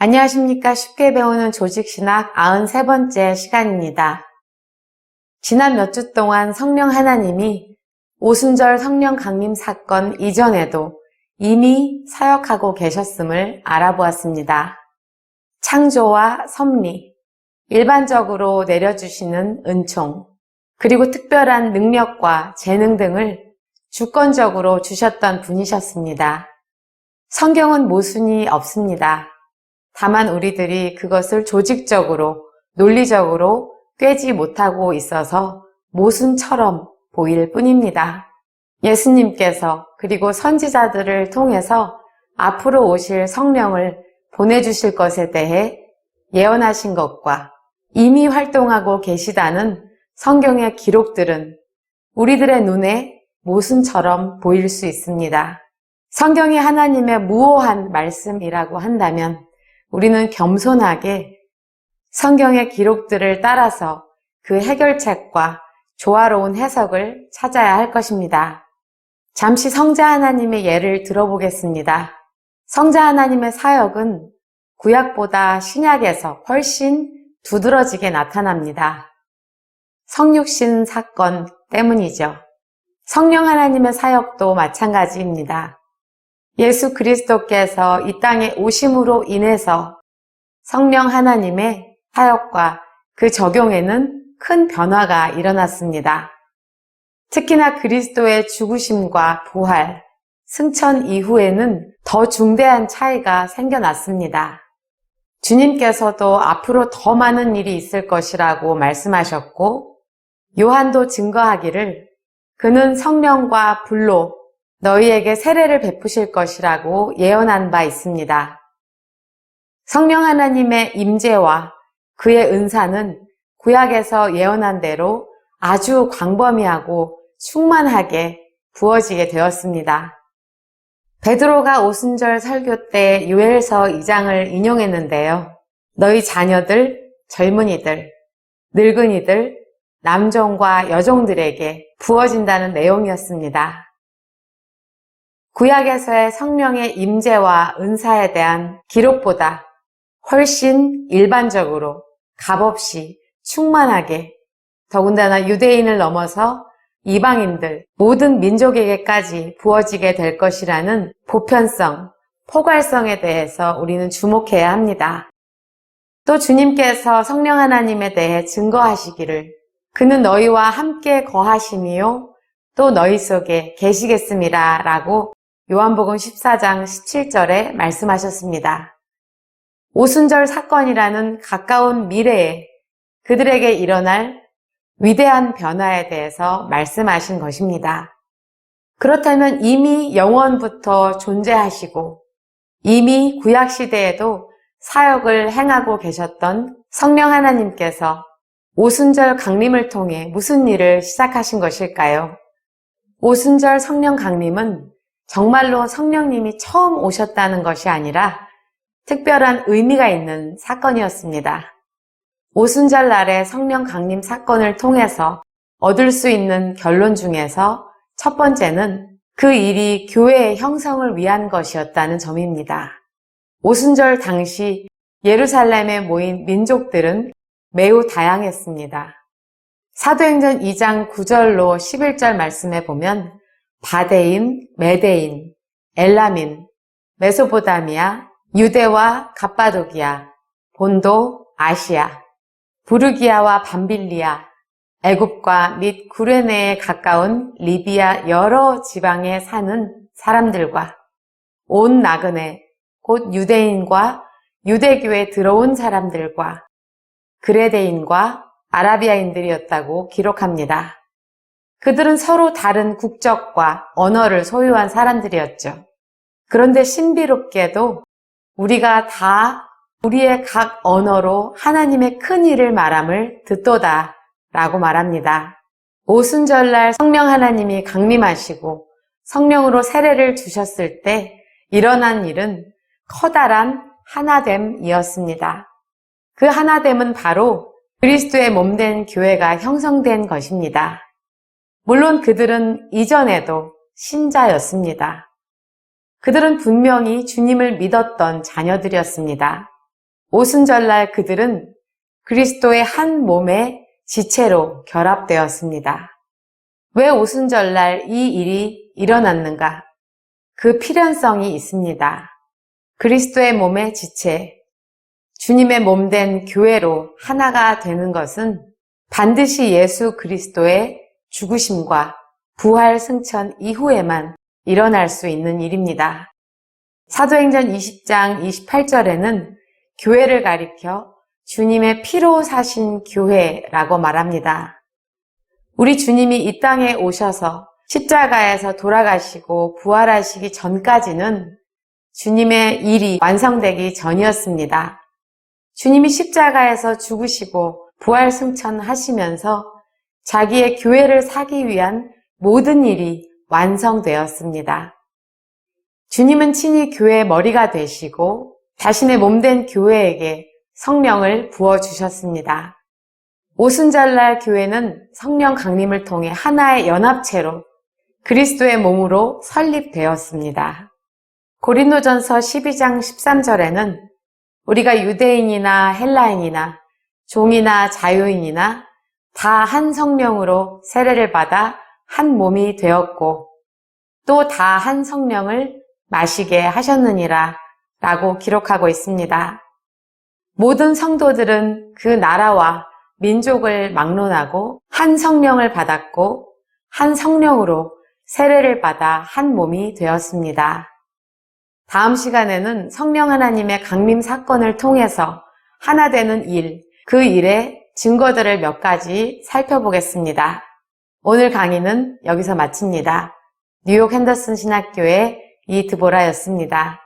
안녕하십니까. 쉽게 배우는 조직신학 93번째 시간입니다. 지난 몇 주 동안 성령 하나님이 오순절 성령 강림 사건 이전에도 이미 사역하고 계셨음을 알아보았습니다. 창조와 섭리, 일반적으로 내려주시는 은총, 그리고 특별한 능력과 재능 등을 주권적으로 주셨던 분이셨습니다. 성경은 모순이 없습니다. 다만 우리들이 그것을 조직적으로, 논리적으로 꿰지 못하고 있어서 모순처럼 보일 뿐입니다. 예수님께서 그리고 선지자들을 통해서 앞으로 오실 성령을 보내주실 것에 대해 예언하신 것과 이미 활동하고 계시다는 성경의 기록들은 우리들의 눈에 모순처럼 보일 수 있습니다. 성경이 하나님의 무오한 말씀이라고 한다면 우리는 겸손하게 성경의 기록들을 따라서 그 해결책과 조화로운 해석을 찾아야 할 것입니다. 잠시 성자 하나님의 예를 들어보겠습니다. 성자 하나님의 사역은 구약보다 신약에서 훨씬 두드러지게 나타납니다. 성육신 사건 때문이죠. 성령 하나님의 사역도 마찬가지입니다. 예수 그리스도께서 이 땅에 오심으로 인해서 성령 하나님의 사역과 그 적용에는 큰 변화가 일어났습니다. 특히나 그리스도의 죽으심과 부활, 승천 이후에는 더 중대한 차이가 생겨났습니다. 주님께서도 앞으로 더 많은 일이 있을 것이라고 말씀하셨고, 요한도 증거하기를 그는 성령과 불로 너희에게 세례를 베푸실 것이라고 예언한 바 있습니다. 성령 하나님의 임재와 그의 은사는 구약에서 예언한 대로 아주 광범위하고 충만하게 부어지게 되었습니다. 베드로가 오순절 설교 때 요엘서 2장을 인용했는데요. 너희 자녀들, 젊은이들, 늙은이들, 남종과 여종들에게 부어진다는 내용이었습니다. 구약에서의 성령의 임재와 은사에 대한 기록보다 훨씬 일반적으로 값없이 충만하게 더군다나 유대인을 넘어서 이방인들 모든 민족에게까지 부어지게 될 것이라는 보편성, 포괄성에 대해서 우리는 주목해야 합니다. 또 주님께서 성령 하나님에 대해 증거하시기를 그는 너희와 함께 거하심이요 또 너희 속에 계시겠습니다 라고 요한복음 14장 17절에 말씀하셨습니다. 오순절 사건이라는 가까운 미래에 그들에게 일어날 위대한 변화에 대해서 말씀하신 것입니다. 그렇다면 이미 영원부터 존재하시고 이미 구약시대에도 사역을 행하고 계셨던 성령 하나님께서 오순절 강림을 통해 무슨 일을 시작하신 것일까요? 오순절 성령 강림은 정말로 성령님이 처음 오셨다는 것이 아니라 특별한 의미가 있는 사건이었습니다. 오순절 날의 성령 강림 사건을 통해서 얻을 수 있는 결론 중에서 첫 번째는 그 일이 교회의 형성을 위한 것이었다는 점입니다. 오순절 당시 예루살렘에 모인 민족들은 매우 다양했습니다. 사도행전 2장 9절로 11절 말씀에 보면 바데인, 메데인, 엘라민, 메소보다미아, 유대와 갑바도기아, 본도, 아시아, 부르기아와 밤빌리아, 애굽과 및 구레네에 가까운 리비아 여러 지방에 사는 사람들과 온 나그네, 곧 유대인과 유대교에 들어온 사람들과 그레데인과 아라비아인들이었다고 기록합니다. 그들은 서로 다른 국적과 언어를 소유한 사람들이었죠. 그런데 신비롭게도 우리가 다 우리의 각 언어로 하나님의 큰 일을 말함을 듣도다 라고 말합니다. 오순절날 성령 하나님이 강림하시고 성령으로 세례를 주셨을 때 일어난 일은 커다란 하나됨이었습니다. 그 하나됨은 바로 그리스도의 몸된 교회가 형성된 것입니다. 물론 그들은 이전에도 신자였습니다. 그들은 분명히 주님을 믿었던 자녀들이었습니다. 오순절날 그들은 그리스도의 한 몸의 지체로 결합되었습니다. 왜 오순절날 이 일이 일어났는가? 그 필연성이 있습니다. 그리스도의 몸의 지체, 주님의 몸 된 교회로 하나가 되는 것은 반드시 예수 그리스도의 죽으심과 부활 승천 이후에만 일어날 수 있는 일입니다. 사도행전 20장 28절에는 교회를 가리켜 주님의 피로 사신 교회라고 말합니다. 우리 주님이 이 땅에 오셔서 십자가에서 돌아가시고 부활하시기 전까지는 주님의 일이 완성되기 전이었습니다. 주님이 십자가에서 죽으시고 부활 승천하시면서 자기의 교회를 사기 위한 모든 일이 완성되었습니다. 주님은 친히 교회의 머리가 되시고 자신의 몸된 교회에게 성령을 부어주셨습니다. 오순절날 교회는 성령 강림을 통해 하나의 연합체로 그리스도의 몸으로 설립되었습니다. 고린도전서 12장 13절에는 우리가 유대인이나 헬라인이나 종이나 자유인이나 다 한 성령으로 세례를 받아 한 몸이 되었고 또 다 한 성령을 마시게 하셨느니라 라고 기록하고 있습니다. 모든 성도들은 그 나라와 민족을 막론하고 한 성령을 받았고 한 성령으로 세례를 받아 한 몸이 되었습니다. 다음 시간에는 성령 하나님의 강림 사건을 통해서 하나 되는 일, 그 일의 증거들을 몇 가지 살펴보겠습니다. 오늘 강의는 여기서 마칩니다. 뉴욕 핸더슨 신학교의 이드보라였습니다.